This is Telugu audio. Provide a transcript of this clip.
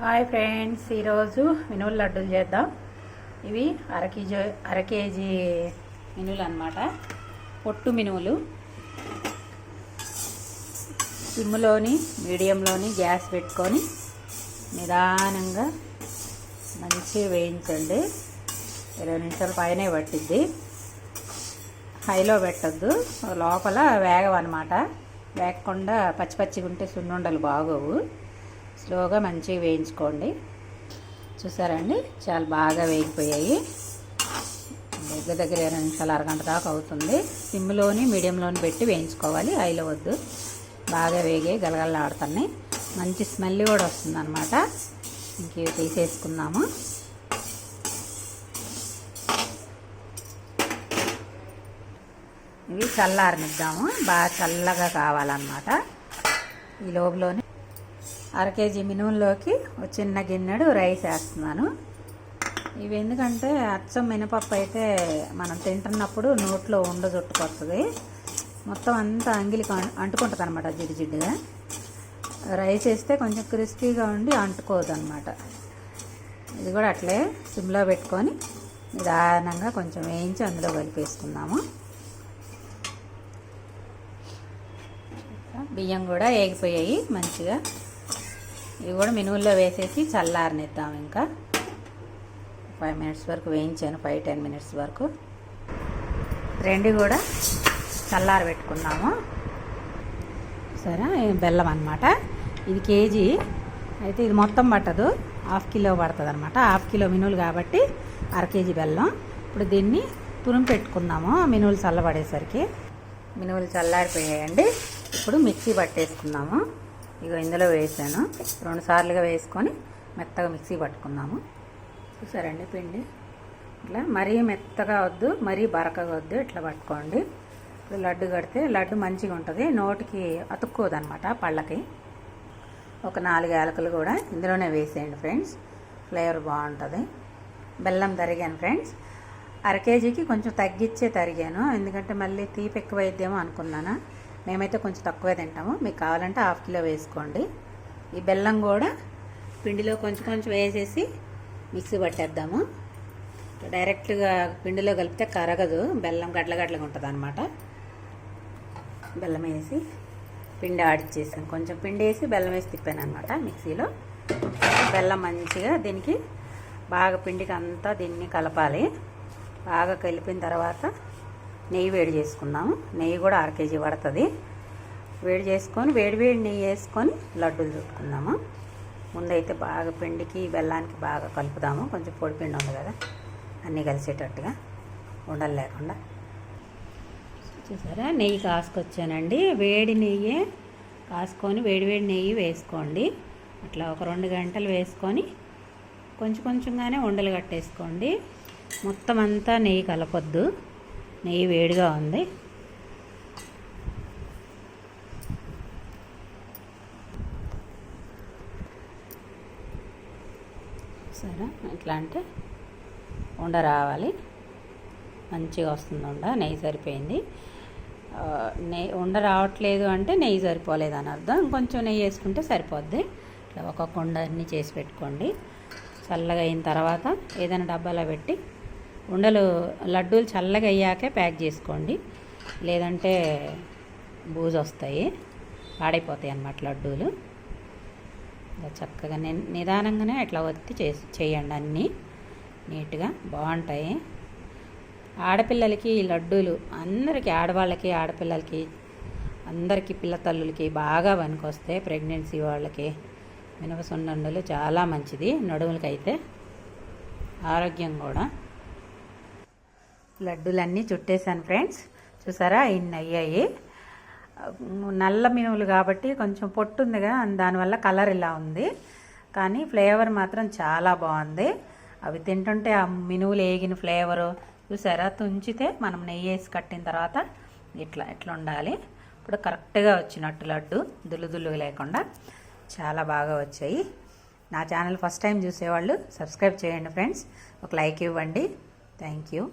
హాయ్ ఫ్రెండ్స్ ఈరోజు మినువుల లడ్డూలు చేద్దాం. ఇవి అర కేజీ అర కేజీ మినువులు అనమాట పొట్టు మినువులు. సిమ్లోని మీడియంలోని గ్యాస్ పెట్టుకొని నిదానంగా మంచిగా వేయించండి. ఇరవై నిమిషాల పైనే పట్టిద్ది. హైలో పెట్టద్దు. లోపల వేగవన్నమాట. వేగకుండా పచ్చి పచ్చిగా ఉంటే సున్నుండలు బాగోవు. స్లోగా మంచిగా వేయించుకోండి. చూసారండి? చాలా బాగా వేగిపోయాయి. దగ్గర దగ్గర ఇరవై నిమిషాలు అరగంట దాకా అవుతుంది. సిమ్లోని మీడియంలోని పెట్టి వేయించుకోవాలి. ఐలో వద్దు. బాగా వేగే గలగలలాడుతున్నాయి. మంచి స్మెల్ కూడా వస్తుంది అనమాట ఇంక ఇవి తీసేసుకుందాము. ఇవి చల్లారనిద్దాము. బాగా చల్లగా కావాలన్నమాట. ఈ లోపులోనే అర కేజీ మినుములోకి ఒక చిన్న గిన్నెడు రైస్ వేస్తున్నాను. ఇవి ఎందుకంటే అచ్చం మినపప్పు అయితే మనం తింటున్నప్పుడు నోట్లో ఉండ చుట్టుకొస్తుంది మొత్తం అంతా అంగిలికి అంటుకుంటుంది అనమాట జిడ్డుగా. రైస్ వేస్తే కొంచెం క్రిస్పీగా ఉండి అంటుకోదు అనమాట ఇది కూడా అట్లే సిమ్లో పెట్టుకొని నిదానంగా కొంచెం వేయించి అందులో కలిపేసుకుందాము. బియ్యం కూడా వేగిపోయాయి మంచిగా. ఇవి కూడా మినువుల్లో వేసేసి చల్లారనిద్దాం ఇంకా. ఫైవ్ మినిట్స్ వరకు వేయించాను ఫైవ్ టెన్ మినిట్స్ వరకు. రెండు కూడా చల్లార పెట్టుకున్నాము సరే బెల్లం అనమాట ఇది కేజీ. అయితే ఇది మొత్తం పట్టదు. హాఫ్ కిలో పడుతుంది అనమాట హాఫ్ కిలో మినువులు కాబట్టి అర కేజీ బెల్లం. ఇప్పుడు దీన్ని తురుము పెట్టుకుందాము మినువులు చల్లబడేసరికి. మినువులు చల్లారిపోయాయండి. ఇప్పుడు మిక్సీ పట్టేసుకుందాము. ఇగో ఇందులో వేసాను. రెండు సార్లుగా వేసుకొని మెత్తగా మిక్సీ పట్టుకుందాము. చూసారండి పిండి? ఇట్లా మరీ మెత్తగా వద్దు మరీ బరకగా వద్దు ఇట్లా పట్టుకోండి. ఇప్పుడు లడ్డు కడితే లడ్డు మంచిగా ఉంటుంది నోటికి అతుక్కోదనమాట పళ్ళకి. ఒక నాలుగు యాలకులు కూడా ఇందులోనే వేసేయండి ఫ్రెండ్స్. ఫ్లేవర్ బాగుంటుంది. బెల్లం తరిగాను ఫ్రెండ్స్. అర కేజీకి కొంచెం తగ్గించే తరిగాను ఎందుకంటే మళ్ళీ తీపి ఎక్కువ అయిద్దేమో అనుకున్నాను. మేమైతే కొంచెం తక్కువే తింటాము. మీకు కావాలంటే హాఫ్ కిలో వేసుకోండి. ఈ బెల్లం కూడా పిండిలో కొంచెం కొంచెం వేసేసి మిక్సీ పట్టేద్దాము. డైరెక్ట్గా పిండిలో కలిపితే కరగదు. బెల్లం గడ్ల గడ్లగా ఉంటుంది అనమాట బెల్లం వేసి పిండి ఆడిచ్చేసాను కొంచెం పిండి వేసి బెల్లం వేసి తిప్పాను అనమాట మిక్సీలో. బెల్లం మంచిగా దీనికి బాగా పిండికి అంతా దీన్ని కలపాలి. బాగా కలిపిన తర్వాత నెయ్యి వేడి చేసుకుందాము. నెయ్యి కూడా అర కేజీ పడుతుంది. వేడి చేసుకొని వేడి వేడి నెయ్యి వేసుకొని లడ్డూలు చుట్టుకుందాము. ముందైతే బాగా పిండికి బెల్లానికి బాగా కలుపుదాము. కొంచెం పొడి పిండి ఉంది కదా అన్నీ కలిసేటట్టుగా ఉండలు లేకుండా. చూసారా? నెయ్యి కాసుకొచ్చానండి. వేడి నెయ్యి కాసుకొని వేడి వేడి నెయ్యి వేసుకోండి. అట్లా ఒక రెండు గంటలు వేసుకొని కొంచెం కొంచెంగానే ఉండలు కట్టేసుకోండి. మొత్తం అంతా నెయ్యి కలపొద్దు. నెయ్యి వేడిగా ఉంది. సరే ఎట్లా అంటే ఉండ రావాలి. మంచిగా వస్తుంది ఉండ నెయ్యి సరిపోయింది. నెయ్యి ఉండ రావట్లేదు అంటే నెయ్యి సరిపోలేదు అని అర్థం. ఇంకొంచెం నెయ్యి వేసుకుంటే సరిపోద్ది. ఇట్లా ఒక్కొక్క ఉండ అన్నీ చేసి పెట్టుకోండి. చల్లగా అయిన తర్వాత ఏదైనా డబ్బాలో పెట్టి ఉండలు లడ్డూలు చల్లగా అయ్యాకే ప్యాక్ చేసుకోండి. లేదంటే బూజు వస్తాయి పాడైపోతాయి అన్నమాట లడ్డూలు. ఇలా చక్కగా నిదానంగానే ఇట్లా ఒత్తి చేసి చేయండి అన్నీ. నీట్గా బాగుంటాయి. ఆడపిల్లలకి ఈ లడ్డూలు అందరికీ ఆడవాళ్ళకి ఆడపిల్లలకి అందరికీ పిల్లతల్లులకి బాగా పనికొస్తాయి ప్రెగ్నెన్సీ వాళ్ళకి మినప చాలా మంచిది. నడుములకైతే ఆరోగ్యం కూడా. లడ్డూలన్నీ చుట్టేసాను ఫ్రెండ్స్. చూసారా? ఇన్ని అయ్యాయి. నల్ల మినువులు కాబట్టి కొంచెం పొట్టు ఉందిగా దానివల్ల కలర్ ఇలా ఉంది. కానీ ఫ్లేవర్ మాత్రం చాలా బాగుంది. అవి తింటుంటే ఆ మినువులు వేగిన ఫ్లేవరు చూసారా? తుంచితే మనం నెయ్యి వేసి కట్టిన తర్వాత ఇట్లా ఇట్లా ఉండాలి. ఇప్పుడు కరెక్ట్గా వచ్చినట్టు లడ్డు దుల్లు దుల్లు లేకుండా చాలా బాగా వచ్చాయి. నా ఛానల్ ఫస్ట్ టైం చూసేవాళ్ళు సబ్స్క్రైబ్ చేయండి ఫ్రెండ్స్. ఒక లైక్ ఇవ్వండి. Thank you.